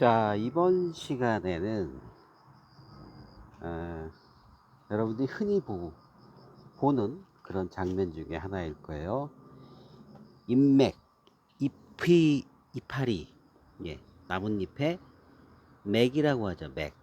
자, 이번 시간에는 어, 여러분들이 흔히 보, 보는 그런 장면 중에 하나일 거예요. 인맥, 잎이, 이파리, 예, 나뭇잎에 맥이라고 하죠, 맥.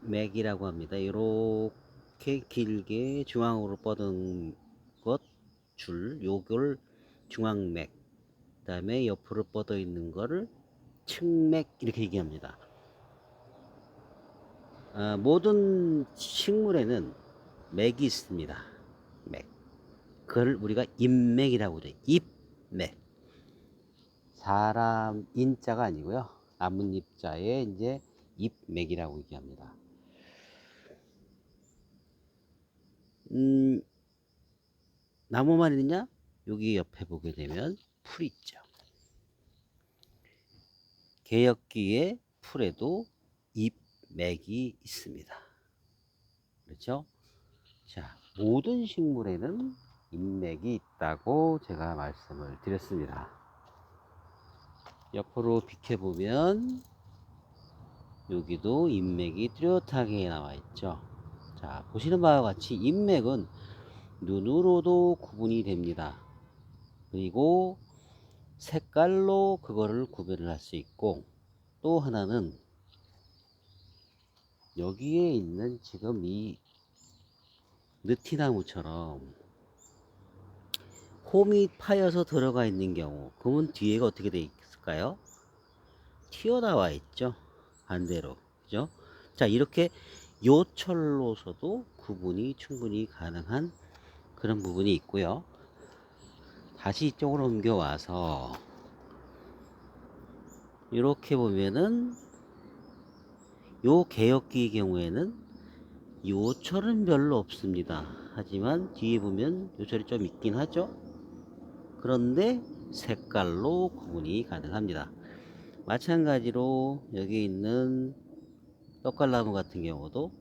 맥이라고 합니다. 이렇게 길게 중앙으로 뻗은 것, 줄, 요걸 중앙맥. 그 다음에 옆으로 뻗어 있는 거를 측맥 이렇게 얘기합니다. 아, 모든 식물에는 맥이 있습니다. 맥. 그걸 우리가 인맥이라고 그래요. 잎맥. 사람 인자가 아니고요. 나뭇잎자에 이제 잎맥이라고 얘기합니다. 음, 나무만 있냐? 여기 옆에 보게 되면 풀 있죠. 개혁기의 풀에도 잎맥이 있습니다. 그렇죠? 자, 모든 식물에는 잎맥이 있다고 제가 말씀을 드렸습니다. 옆으로 비켜보면 여기도 잎맥이 뚜렷하게 나와 있죠. 자, 보시는 바와 같이 잎맥은 눈으로도 구분이 됩니다. 그리고 색깔로 그거를 구별을 할 수 있고 또 하나는 여기에 있는 지금 이 느티나무처럼 홈이 파여서 들어가 있는 경우 그러면 뒤에가 어떻게 돼 있을까요? 튀어나와 있죠 반대로 그죠? 자 이렇게 요철로서도 구분이 충분히 가능한 그런 부분이 있고요 다시 이쪽으로 옮겨와서 이렇게 보면은 요 개혁기의 경우에는 요철은 별로 없습니다. 하지만 뒤에 보면 요철이 좀 있긴 하죠. 그런데 색깔로 구분이 가능합니다. 마찬가지로 여기 있는 떡갈나무 같은 경우도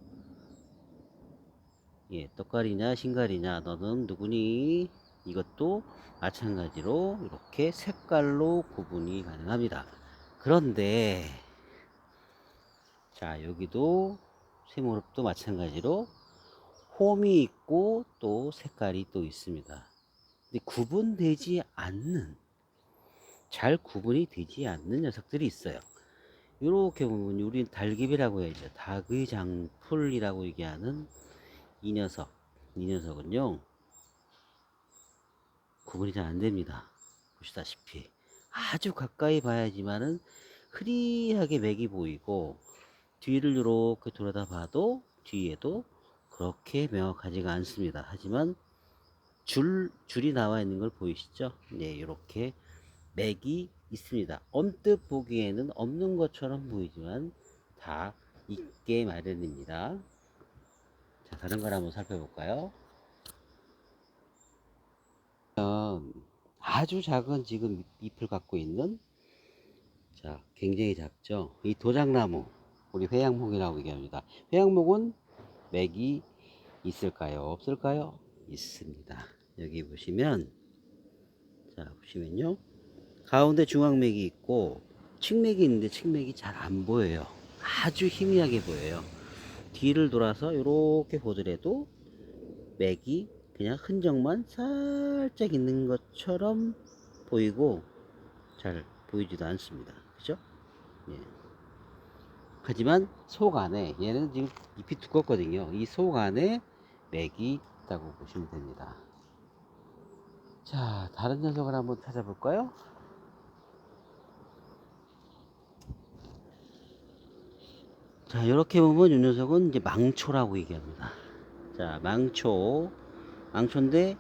예, 떡갈이냐 신갈이냐 너는 누구니 이것도 마찬가지로 이렇게 색깔로 구분이 가능합니다. 그런데 자 여기도 세모롭도 마찬가지로 홈이 있고 또 색깔이 또 있습니다. 근데 구분되지 않는 잘 구분이 되지 않는 녀석들이 있어요. 이렇게 보면 우리 달깁이라고 해야죠. 닭의 장풀이라고 얘기하는 이 녀석, 이 녀석은요 구분이 잘 안 됩니다. 보시다시피 아주 가까이 봐야지만은 흐리하게 맥이 보이고 뒤를 이렇게 돌아다 봐도 뒤에도 그렇게 명확하지가 않습니다. 하지만 줄 줄이 나와 있는 걸 보이시죠? 네, 이렇게 맥이 있습니다. 언뜻 보기에는 없는 것처럼 보이지만 다 있게 마련입니다. 자, 다른 걸 한번 살펴볼까요? 아주 작은 지금 잎을 갖고 있는 자 굉장히 작죠? 이 도장나무 우리 회양목이라고 얘기합니다. 회양목은 맥이 있을까요? 없을까요? 있습니다. 여기 보시면 자 보시면요. 가운데 중앙맥이 있고 측맥이 있는데 측맥이 잘 안 보여요. 아주 희미하게 보여요. 뒤를 돌아서 이렇게 보더라도 맥이 그냥 흔적만 살짝 있는 것처럼 보이고 잘 보이지도 않습니다. 그죠? 예. 하지만 속 안에 얘는 지금 잎이 두껍거든요. 이 속 안에 맥이 있다고 보시면 됩니다. 자, 다른 녀석을 한번 찾아볼까요? 자, 이렇게 보면 이 녀석은 이제 망초라고 얘기합니다. 자, 망초. 망초인데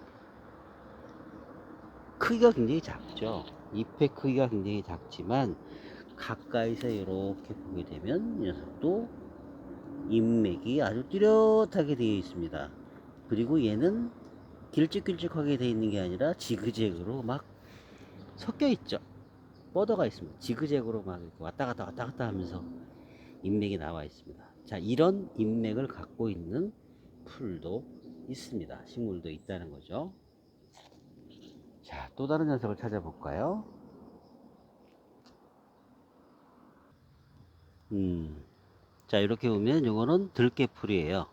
크기가 굉장히 작죠. 잎의 크기가 굉장히 작지만 가까이서 이렇게 보게 되면 이 녀석도 잎맥이 아주 뚜렷하게 되어 있습니다. 그리고 얘는 길쭉길쭉하게 되어 있는 게 아니라 지그재그로 막 섞여 있죠. 뻗어가 있습니다. 지그재그로 막 왔다 갔다 왔다 갔다 하면서 잎맥이 나와 있습니다. 자, 이런 잎맥을 갖고 있는 풀도 있습니다. 식물도 있다는 거죠. 자, 또 다른 녀석을 찾아볼까요? 음. 자, 이렇게 보면 요거는 들깨풀이에요.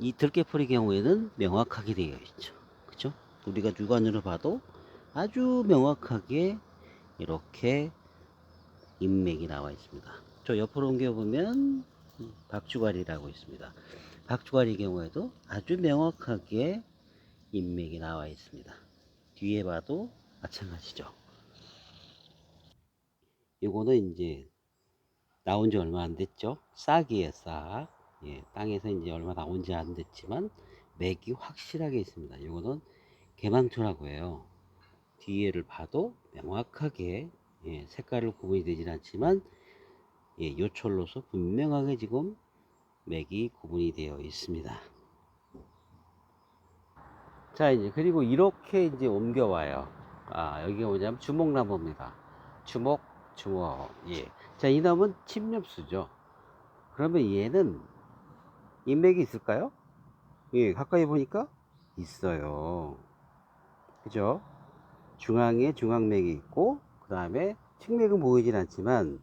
이 들깨풀의 경우에는 명확하게 되어 있죠. 그죠? 우리가 육안으로 봐도 아주 명확하게 이렇게 인맥이 나와 있습니다. 저 옆으로 옮겨보면 박주갈이라고 있습니다. 박주갈의 경우에도 아주 명확하게 인맥이 나와 있습니다. 뒤에 봐도 마찬가지죠. 요거는 이제 나온 지 얼마 안 됐죠. 싹이에요, 싹. 예, 땅에서 이제 얼마 나온 지 안 됐지만 맥이 확실하게 있습니다. 요거는 개망초라고 해요. 뒤에를 봐도 명확하게 예, 색깔을 구분이 되진 않지만 예, 요철로서 분명하게 지금 맥이 구분이 되어 있습니다. 자 이제 그리고 이렇게 이제 옮겨와요. 아 여기가 뭐냐면 주목나무입니다. 주목 주목 예. 자 이 나무는 침엽수죠. 그러면 얘는 인맥이 있을까요? 예 가까이 보니까 있어요. 그죠? 중앙에 중앙맥이 있고 그 다음에 측맥은 보이진 않지만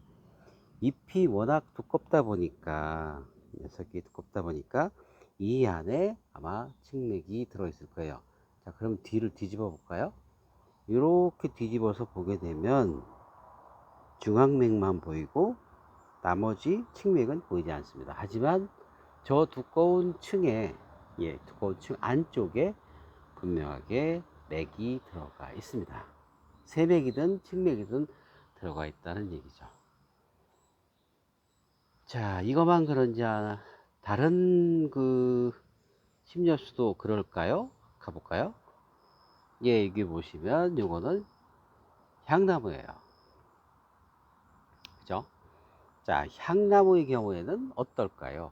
잎이 워낙 두껍다 보니까 녀석이 두껍다 보니까 이 안에 아마 측맥이 들어있을 거예요. 자, 그럼 뒤를 뒤집어 볼까요? 이렇게 뒤집어서 보게 되면 중앙맥만 보이고 나머지 측맥은 보이지 않습니다. 하지만 저 두꺼운 층에 예, 두꺼운 층 안쪽에 분명하게 맥이 들어가 있습니다. 세맥이든 측맥이든 들어가 있다는 얘기죠. 자, 이것만 그런지 아- 다른 그 심렵수도 그럴까요? 가볼까요? 예, 여기 보시면 요거는 향나무예요. 그죠? 자, 향나무의 경우에는 어떨까요?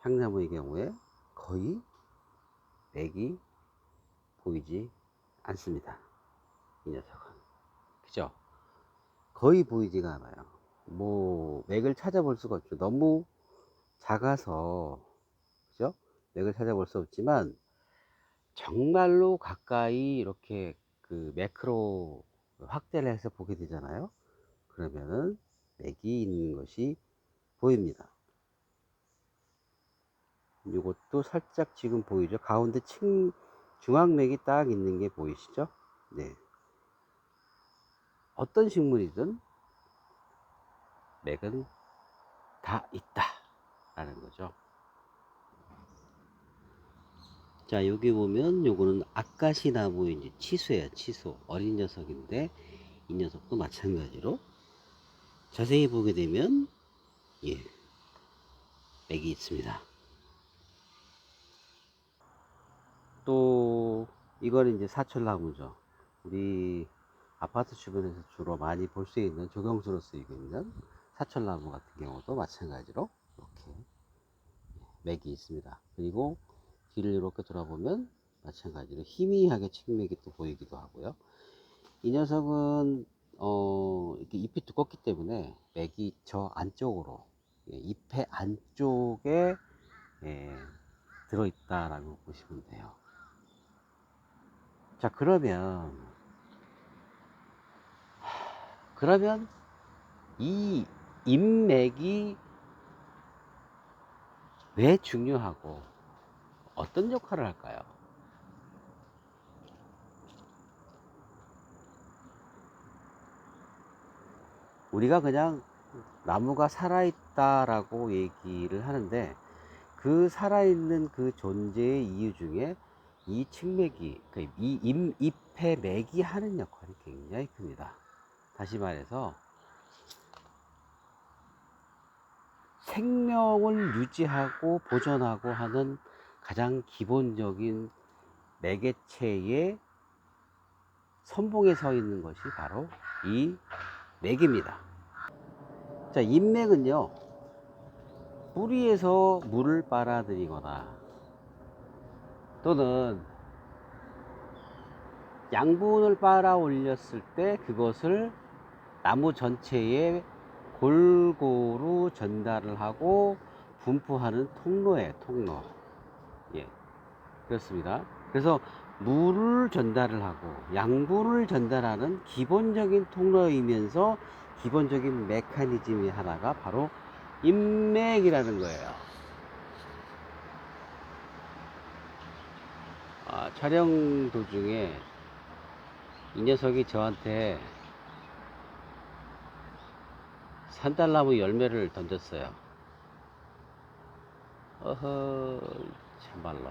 향나무의 경우에 거의 맥이 보이지 않습니다. 이 녀석은. 그죠? 거의 보이지가 않아요. 뭐, 맥을 찾아볼 수가 없죠. 너무 작아서, 그죠? 맥을 찾아볼 수 없지만, 정말로 가까이 이렇게 그 매크로 확대를 해서 보게 되잖아요. 그러면은 맥이 있는 것이 보입니다. 이것도 살짝 지금 보이죠? 가운데 층, 중앙맥이 딱 있는 게 보이시죠? 네. 어떤 식물이든 맥은 다 있다. 라는 거죠. 자, 여기 보면 요거는 아까시 나무의 이제 치수예요. 치수. 어린 녀석인데 이 녀석도 마찬가지로 자세히 보게 되면 예. 맥이 있습니다. 또 이거는 이제 사철나무죠. 우리 아파트 주변에서 주로 많이 볼 수 있는 조경수로 쓰이고 있는 사철나무 같은 경우도 마찬가지로 이렇게 맥이 있습니다. 그리고 뒤를 이렇게 돌아보면 마찬가지로 희미하게 측맥이 또 보이기도 하고요. 이 녀석은 어, 이렇게 잎이 두껍기 때문에 맥이 저 안쪽으로 예, 잎의 안쪽에 예, 들어있다라고 보시면 돼요. 자 그러면 하, 그러면 이 인맥이 왜 중요하고 어떤 역할을 할까요? 우리가 그냥 나무가 살아있다라고 얘기를 하는데 그 살아있는 그 존재의 이유 중에 이 칡맥이, 그이 잎, 잎의 맥이 하는 역할이 굉장히 큽니다. 다시 말해서 생명을 유지하고 보존하고 하는 가장 기본적인 매개체의 선봉에 서 있는 것이 바로 이 맥입니다. 자, 인맥은요, 뿌리에서 물을 빨아들이거나 또는 양분을 빨아 올렸을 때 그것을 나무 전체에 골고루 전달을 하고 분포하는 통로에 통로. 예. 그렇습니다. 그래서 물을 전달을 하고 양분을 전달하는 기본적인 통로이면서 기본적인 메커니즘이 하나가 바로 인맥이라는 거예요. 아, 촬영 도중에 이 녀석이 저한테 산딸나무 열매를 던졌어요. 어허, 참말로.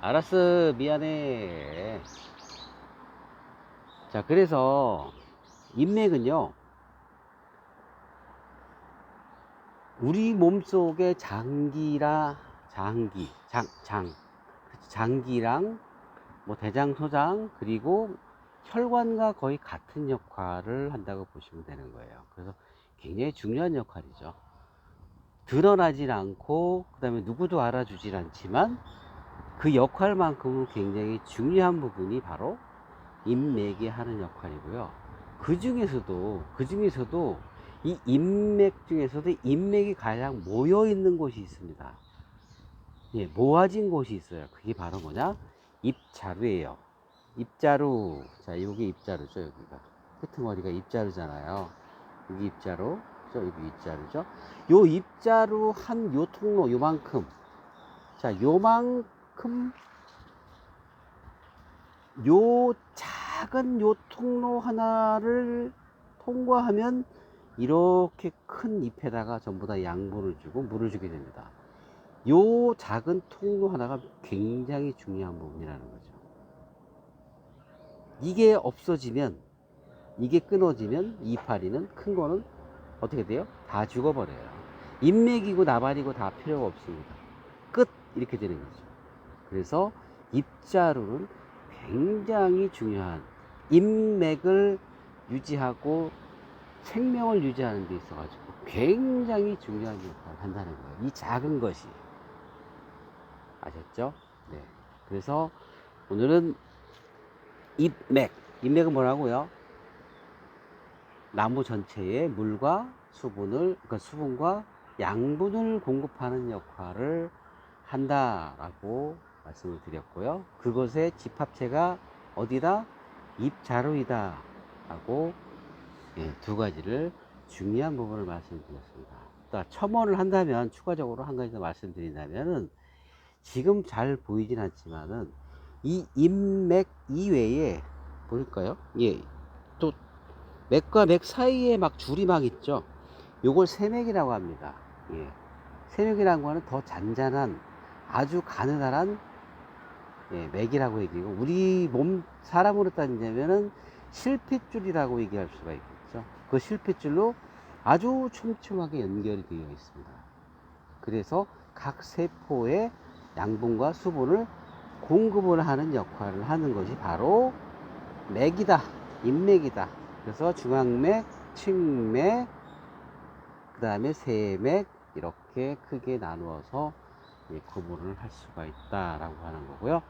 알았어, 미안해. 자, 그래서 인맥은요, 우리 몸속의 장기라, 장기, 장, 장, 장기랑 뭐 대장, 소장, 그리고 혈관과 거의 같은 역할을 한다고 보시면 되는 거예요. 그래서 굉장히 중요한 역할이죠. 드러나질 않고, 그 다음에 누구도 알아주질 않지만, 그 역할만큼은 굉장히 중요한 부분이 바로 인맥이 하는 역할이고요. 그 중에서도, 그 중에서도 이 인맥 중에서도 인맥이 가장 모여 있는 곳이 있습니다. 예, 모아진 곳이 있어요. 그게 바로 뭐냐? 입자루예요. 입자루. 자, 여기 입자루죠, 여기가. 끄트머리가 입자루잖아요. 여기 입자루. 죠 여기 입자루죠. 요 입자루 한요 통로, 요만큼. 자, 요만큼, 요 작은 요 통로 하나를 통과하면 이렇게 큰 잎에다가 전부 다 양분을 주고 물을 주게 됩니다. 요 작은 통로 하나가 굉장히 중요한 부분이라는 거죠. 이게 없어지면, 이게 끊어지면 이파리는 큰 거는 어떻게 돼요? 다 죽어버려요. 인맥이고 나발이고 다 필요가 없습니다. 끝! 이렇게 되는 거죠. 그래서 입자루는 굉장히 중요한 인맥을 유지하고 생명을 유지하는 데 있어가지고 굉장히 중요한 역할을 한다는 거예요. 이 작은 것이. 아셨죠? 네. 그래서 오늘은 잎맥. 잎맥은 뭐라고요? 나무 전체에 물과 수분을, 그러니까 수분과 양분을 공급하는 역할을 한다라고 말씀을 드렸고요. 그것의 집합체가 어디다? 잎자루이다. 라고 예, 두 가지를 중요한 부분을 말씀드렸습니다. 또 첨언을 한다면 추가적으로 한 가지 더 말씀드린다면은 지금 잘 보이진 않지만은 이 인맥 이외에 볼까요? 예, 또 맥과 맥 사이에 막 줄이 막 있죠. 요걸 세맥이라고 합니다. 예, 세맥이라는 거는 더 잔잔한 아주 가느다란 예, 맥이라고 얘기하고 우리 몸 사람으로 따지자면은 실핏줄이라고 얘기할 수가 있겠죠. 그 실핏줄로 아주 촘촘하게 연결이 되어 있습니다. 그래서 각 세포에 양분과 수분을 공급을 하는 역할을 하는 것이 바로 맥이다. 인맥이다. 그래서 중앙맥, 측맥, 그 다음에 세맥 이렇게 크게 나누어서 예, 구분을 할 수가 있다라고 하는 거고요.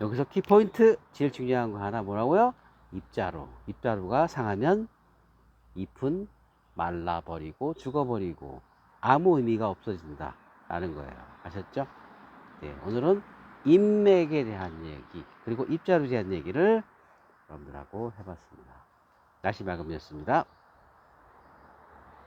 여기서 키포인트 제일 중요한 거 하나 뭐라고요? 입자루. 입자루가 상하면 잎은 말라버리고 죽어버리고 아무 의미가 없어진다. 라는 거예요. 아셨죠? 네, 오늘은 인맥에 대한 얘기, 그리고 입자루에 대한 얘기를 여러분들하고 해봤습니다. 날씨 맑음이었습니다.